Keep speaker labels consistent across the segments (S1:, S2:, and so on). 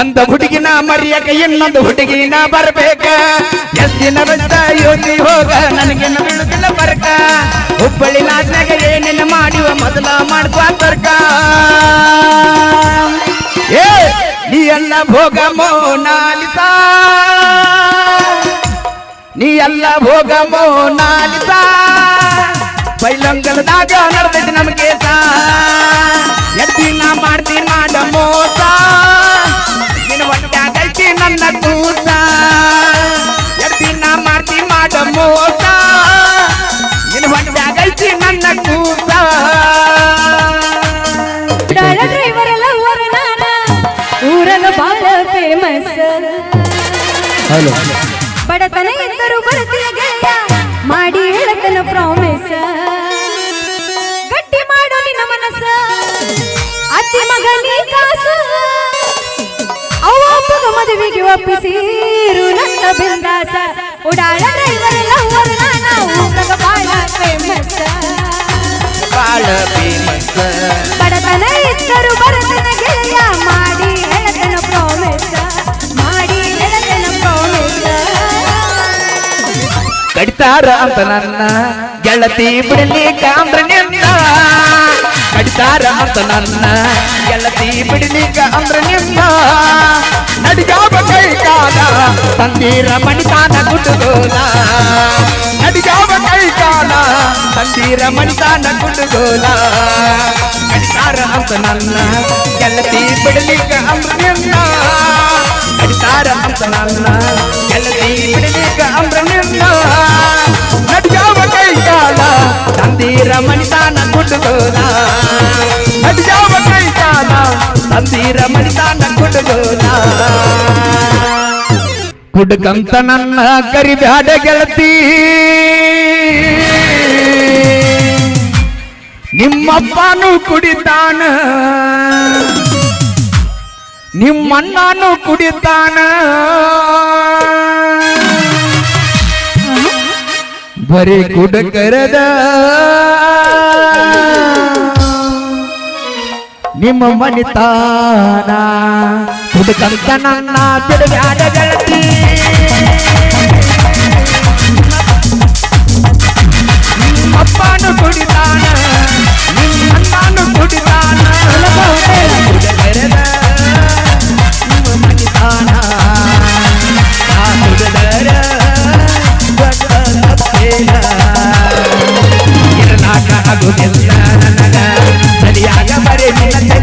S1: ಒಂದು ಹುಡುಗಿನ ಮರಿಯಕ ಇನ್ನೊಂದು ಹುಡುಗಿನ ಬರ್ಬೇಕ. ದಿನ ಬಿಟ್ಟ ಯೋಚಿ ಹೋಗ ನನಗೆ ಬೀಳುದಿಲ್ಲ ಬರ್ಕ ಹುಬ್ಬಳ್ಳಿ ನಾಟ್ನಾಗ ಏನೇನ ಮಾಡಿವ ಮೊದಲ ಮಾಡ್ಕೊ ಬರ್ಕ ಏ, ನೀ ಎಲ್ಲ ಭೋಗ ಮೋನಾಲಿಸ. ನೀ ಎಲ್ಲ ಭೋಗ ಮೋನಾಲಿಸಾ. ಬೈಲಂಗಲದಾಗ ನಡೆದೈತಿ ನಮಗೆ ನಾ ಮಾಡ್ತೀನಿ ಮಾಡ ಮೋಸ.
S2: ಬಡತನ ಎಂದರು ಬಡತಿಯ ಗೆಳೆಯ ಮಾಡಿ ಹೇಳತನ ಪ್ರಾಮಿಸ್ ಗಟ್ಟಿ ಮಾಡೋ ನಿನ್ನ ಮನಸ್ಸ ಅತಿ ಮಗನಿ ಕಾಸು. ಅವ ಅಪ್ಪಗ ಮದುವೆಗೆ ಒಪ್ಪಿಸಿರು ನನ್ನ ಬಿಂದಾಸ. ಉಡಾಳ ಡ್ರೈವರ್ ಎಲ್ಲ ನಾವು ಬಾಳ ಫೇಮಸ್
S1: ಬಾಳ ಫೇಮಸ್
S2: ಬಡತನ ಇದ್ದರು ಬಡತನ ಗೆಳೆಯ ಮಾಡಿ ಹೇಳತನ ಪ್ರಾಮಿಸ್
S1: ಕಡಿತಾರ ಅಂತ ನನ್ನ ಗೆಳತಿ ಬಿಡಲಿಕ್ಕ ಅಂದ್ರ ನಿನ್ನ ಕಡಿತಾರ ಅಂತ ನನ್ನ ಗೆಳತಿ ಬಿಡಲಿಕ್ಕ ಅಂದ್ರ ನಿನ್ನ ನಡಿಗಾವ ಕೈ ಕಾಲ ತಂದೀರ ಮಣಿತಾನ ಗುಡುಗೋಲ ನಡಿಗಾವ ಕೈ ಕಾಲ ತಂದೀರ ಮಣಿತಾನ ಗುಡುಗೋಲ ಕಡಿತಾರ ಅಂತ ನನ್ನ ಗೆಳತಿ ಬಿಡಲಿಕ್ಕ ಅಂದ್ರ ನಿನ್ನ ಕಡಿತಾರ ಅಂತ ನನ್ನ ಗೆಳತಿ ಬಿಡಲಿಕ್ಕ ಅಂದ್ರ ನಿನ್ನ ನಡ್ಯಾವ ಕೈ ಕಾಲ ತಂದೀರ ಮಣಿತಾನ ಕುಟುಗೋಲ ನಡ್ಯಾವ ಕೈ ಕಾಲ ತಂದೀರ ಮಣಿತಾನ ಕುಟುಗೋಲ ಕುಡ್ಕಂತ ನನ್ನ ಕರಿಬ್ಯಾಡ ಗೆಳತಿ. ನಿಮ್ಮಪ್ಪನು ಕುಡಿತಾನ. ನಿಮ್ಮಣ್ಣನು ಕುಡಿತಾನ? ಬರೀ ಕುಡಕರದ ನಿಮ್ಮ ಮನಿತಾನ ಕುಡಕಂತ ನನ್ನ ತಿರುಗಾಡ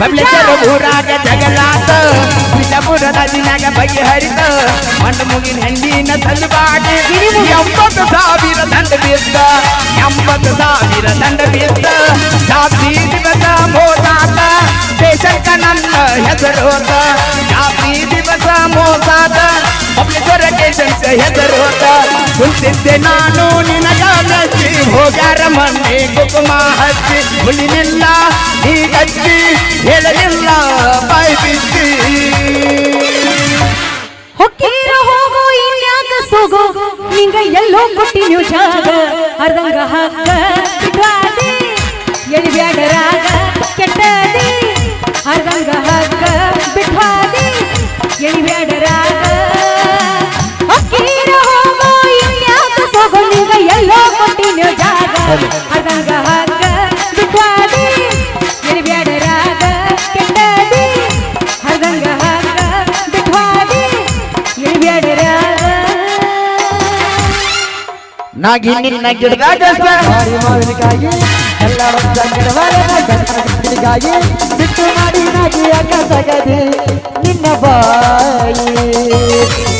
S1: ಬಬ್ಲೇಶ್ವರ ಊರಾಗ ಜಗಲಾತ ಬಿಜಾಪುರ ನದಿನಾಗ ಬಗೆಹರಿತ ಮಣ್ಣು ಮುಗಿನ ಹೆಣ್ಣಿನ ಸಲುವಾಗಿ ಎಂಬತ್ತು ಸಾವಿರ ದಂಡ ಬೀಸ್ತ ಎಂಬತ್ತು ಸಾವಿರ ದಂಡ ಬೀಸ್ತ ಜಾತಿ ದಿವಸ ಮೋಸಾತ. ದೇಶಕ್ಕ ನನ್ನ ಹೆಸರೋತ ಜಾತಿ ದಿವಸ ಮೋಸಾತ. ಬಬ್ಲೇಶ್ವರ ಕೇಶಂಕ ಹೆಸರೋತ ಕುಂತಿದ್ದೆ ನಾನು ನಿನಗ ಮೆಚ್ಚಿ ಹೋಗ್ಯಾರ ಮನೆ ಕುಕುಮ ಹಚ್ಚಿ ಹುಳಿನಿಲ್ಲ ಈ ಗಚ್ಚಿ ಹೇಳಲಿಲ್ಲ ಬಾಯಿ
S2: ಬಿದ್ದಿ ನಿಂಗ ಎಲ್ಲೋ ಕೊಟ್ಟಿನ್ಯೋ ಜಾಗ. ಅರ್ಧಂಗ ಬಿಡ್ವಾದೆ ಎಳಿಬ್ಯಾಡ ರಾಗ ಕೆಟ್ಟದೆ. ಜಾಗ ಅರ್ಧಂಗ ಹಗ್ಗ ಬಿಡ್ವಾದೆ ಎಳಿಬ್ಯಾಡ ರಾಗ ಕೆಟ್ಟದೆ ಅರ್ಧಂಗ ಹಗ್ಗ ಬಿಡ್ವಾದೆ ಎಳಿಬ್ಯಾಡ ರಾಗ
S1: ನಾಗಿ ನಿನ್ನ ಗಿಡದಾಗ
S3: ಮಾರಿ ಮಾವಿನಕಾಯಿ ಎಲ್ಲ ವರ್ಷ ಗಿಡವಾಗಿ ಬಿಟ್ಟು ಮಾಡಿ ನಾಗಿಯ ಅಕಸಗದೆ ನಿನ್ನ ಬಾಯಿ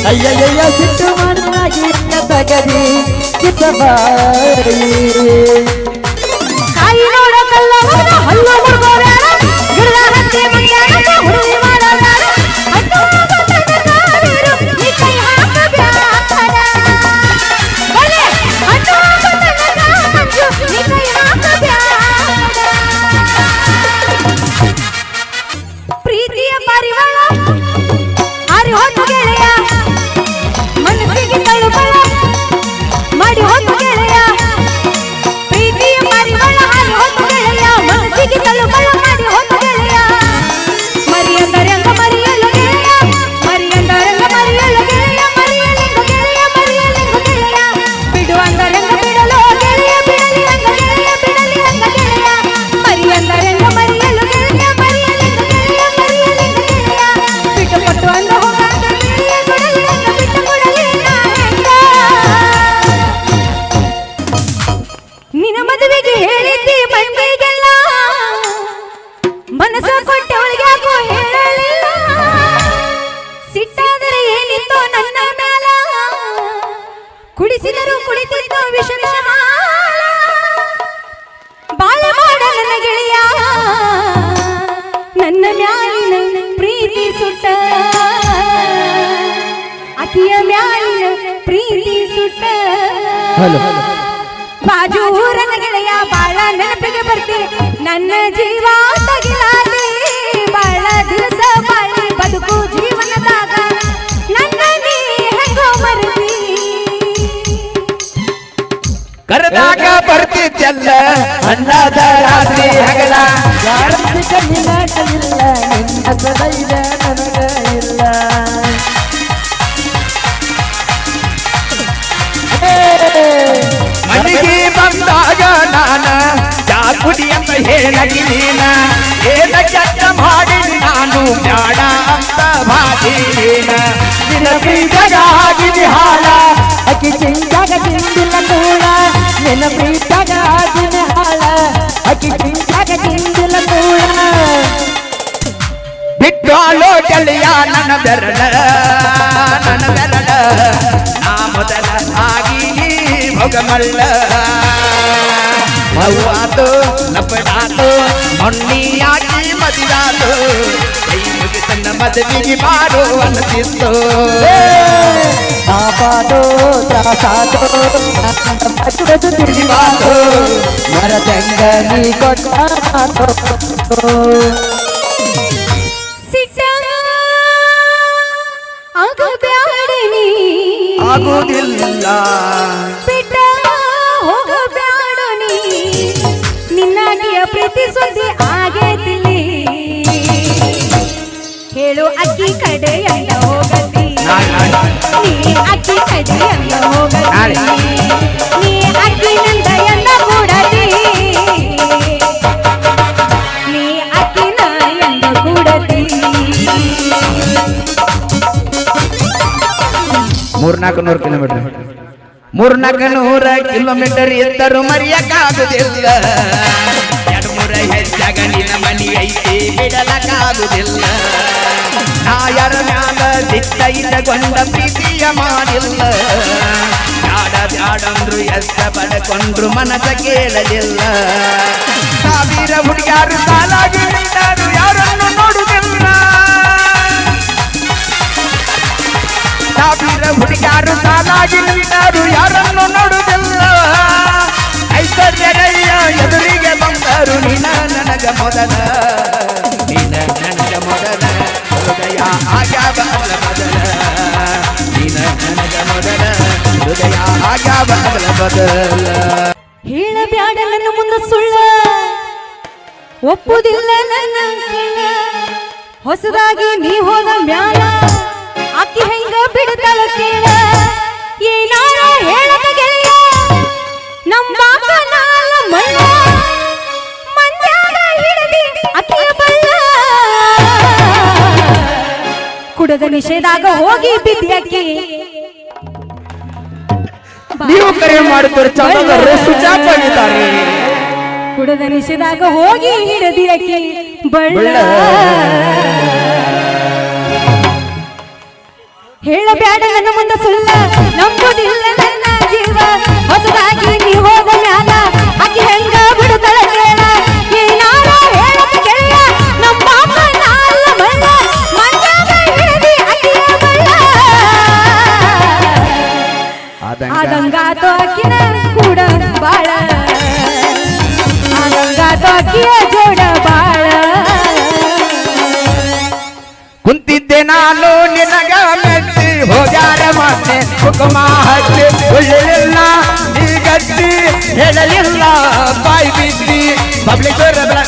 S3: ಅಯ್ಯಯ್ಯ ಸಿಟ್ಟು ಮಾಡಿ ನಾಗಿ. सगरी की
S2: सवारी। ಆಕಿಯ ಮ್ಯಾಲಿನ ಪ್ರೀತಿ
S3: ಸುಟ್ಟ.
S2: ಬಾಜು ಊರನ ಗೆಳೆಯ ಬಾಳ ನೆನಪಿಗೆ ಬರ್ತಿ. ನನ್ನ ಜೀವ ತಗಿಲಾರಿ ಬಾಳ ದಿವಸ ಬಾಳಿ ಬದುಕು ಜೀವನದಾಗ. ನನ್ನ ನೀ ಹೆಂಗೋ ಬರ್ತಿ
S1: ಕರೆದಾಗ ಬರ್ತಿದ್ದೆಲ್ಲ ಅನ್ನದ ರಾತ್ರಿ ಹಗಲ.
S3: ಯಾರ ನಿನ್ನ
S1: ಬಂದಾಗ ನಾನ ಕುಡಿ ಅಂತ ಹೇಳಗಿ ನೀನ, ಏನ ಕೆಟ್ಟ ಮಾಡಿ ನಾನು ಬ್ಯಾಡ ಅಂತ ಭಾಗಿ ನೀನ.
S3: ನಿನ್ನ ಆಗಿದಿ ಅಕ್ಕಿ ಚಿಂತಾಗ ತಿಂದಿಲ್ಲ ಕೂಡ ನಿನ್ನ ಪ್ರೀತಗ ಹಾಳ ಅಕ್ಕಿ ಚಿಂತಾಗ ತಿಂದಿಲ್ಲ ಕೂಳ
S1: ಬಿಟ್ಟೋಲೋ ಗೆಳೆಯ, ನನ್ನ ಬೆರಳ. ಭೋಗಮಲ್ಲ ಮೌವಾತು ಲಪಡಾತು ಮೊನ್ನಿಯಾಗಿ ಮದಿರಾತು ಕೈ ಮುಗಿತನ್ನ ಮದುವೆಗೆ ಮಾಡು ಅನ್ನತಿತ್ತು
S3: ಪಾಪಾದೋ ತ್ರಾಸಾದೋ ಬಚ್ಚು ತಿರುಗಿ ಮಾತು ಮರದಂಗ
S2: ನಿನ್ನಾಗಿಯ ಪ್ರೀತಿ ಸುದ್ದಿ ಆಗೇತಿಲಿ ಹೇಳು ಅಕ್ಕಿ ಕಡೆ ಎಲ್ಲ ಹೋಗತಿ ನೀ ಅಕ್ಕಿ ಕಡೆ ಎಲ್ಲ ಹೋಗತಿ ನೀ ಅಕ್ಕಿ ನಂದ ಎಲ್ಲ ಕೂಡತಿ ನೀ ಅಕ್ಕಿನ ಎಲ್ಲ ಕೂಡತಿ
S1: ಮೂರ್ನಾಲ್ಕು ನೂರು ಕಿಲೋಮೀಟರ್. ಮೂರ್ನಾಲ್ಕು ನೂರ ಕಿಲೋಮೀಟರ್ ಇದ್ದರು ಮರೆಯಕ್ಕಾಗುದಿಲ್ಲ ಎರಡು ಮೂರ ಹೆಚ್ಚಾಗ ನಿನ್ನ ಮನಿ ಐತಿ ಬಿಡಲಕ್ಕಾಗುದಿಲ್ಲ ನಾ ಯಾರ ಮ್ಯಾಲ ದಿಟ್ಟ ಇಟ್ಟಕೊಂಡ ಪ್ರೀತಿಯ ಮಾಡಿಲ್ಲ ಬ್ಯಾಡ ಬ್ಯಾಡಂದ್ರು ಎಷ್ಟ ಪಡ್ಕೊಂಡ್ರು ಮನಸ ಕೇಳಲಿಲ್ಲ ಸಾವಿರ ಹುಡುಗಾರು ಸಾಲಾಗಿ ನಿಂತಾರು ಯಾರನ್ನು ನೋಡುದಿಲ್ಲ ಸಾವಿರ ಹುಡುಗಾರು ಸಾಲಾಗಿ ನಿಂತಾರು, ಯಾರನ್ನು ನೋಡುವುದಿಲ್ಲ ಐಶ್ವರ್ಯಗಯ್ಯ ಎದುರಿಗೆ ಬಂದರು, ನಿನ ನನಗ ಮೊದಲ. ನಿನ ನನಗ ಮೊದಲ. ಹೃದಯ ಆಗ್ಯಾವ ಅಲ್ಲ ಮೊದಲ. ನಿನ ನನಗ ಮೊದಲ. ಹೃದಯ ಆಗ್ಯಾವ ಅಲ್ಲ ಮೊದಲ.
S2: ನನ್ನ ಮುಂದೆ ಸುಳ್ಳ. ಒಪ್ಪುದಿಲ್ಲ ನನ್ನ. ಹೊಸದಾಗಿ ನೀ ಹೋದ ಮ್ಯಾಲ. ಹೆಂಗ ಬಿಡ್ತಾಳ ಕೇಳ ಏನಾರ ಹೇಳದ ಗೆಳೆಯ ನಮ್ಮ ನಾಲ ಮಳ್ಳ ಮಂದ್ಯಾಗ ಹಿಡದಿ ಅಕ್ಕಿಯ ಬಳ್ಳ ಕುಡದ ನಿಷೇಧಾಗ ಹೋಗಿ ಬಿದ್ದಕ್ಕೆ
S1: ನೀವು ಕರೆ ಮಾಡುತ್ತಾರೆ ಸುಜಾತಾಗಿದ್ದಾರೆ
S2: ಕುಡದ ನಿಷೇಧಾಗ ಹೋಗಿ ಹಿಡದಿರಕ್ಕೆ ಬಳ್ಳ.
S1: ಬಳ್ಳ.
S2: ಹೇಳಬ್ಯಾಡ ನನ್ನ ಮುಂದ ಸುಳ್ಳ ನಂಬುದಿಲ್ಲ ನನ್ನ ಜೀವ. ಹೊಸದಾಗಿ ನೀ ಹೋದ ಮ್ಯಾಲ ಅಕ್ಕಿ ಹೆಂಗ ಬಿಡುತ್ತಳ ಕೇಳ. ಏನಾರ ಹೇಳದ ಗೆಳೆಯ ನಮ್ಮ ಅಮ್ಮನ ಅಲ್ಲ ಬಳ್ಳ ಮಂಜಾಗ ಹಿಡದಿ ಅಕ್ಕಿಯ ಬಳ್ಳ ಆದಂಗಾತೋ ಅಕ್ಕಿನ ಕೂಡ ಬಾಳ. ಆದಂಗಾತೋ ಅಕ್ಕಿಯ
S1: ಹುಕುಮ ಹಚ್ಚಿ ಉಳಿಲಿಲ್ಲ ನೀ ಗಟ್ಟಿ ಹೇಳಲಿಲ್ಲ ಬಾಯಿ ಬಿದ್ದಿ ಬಬ್ಲೇಶ್ವರ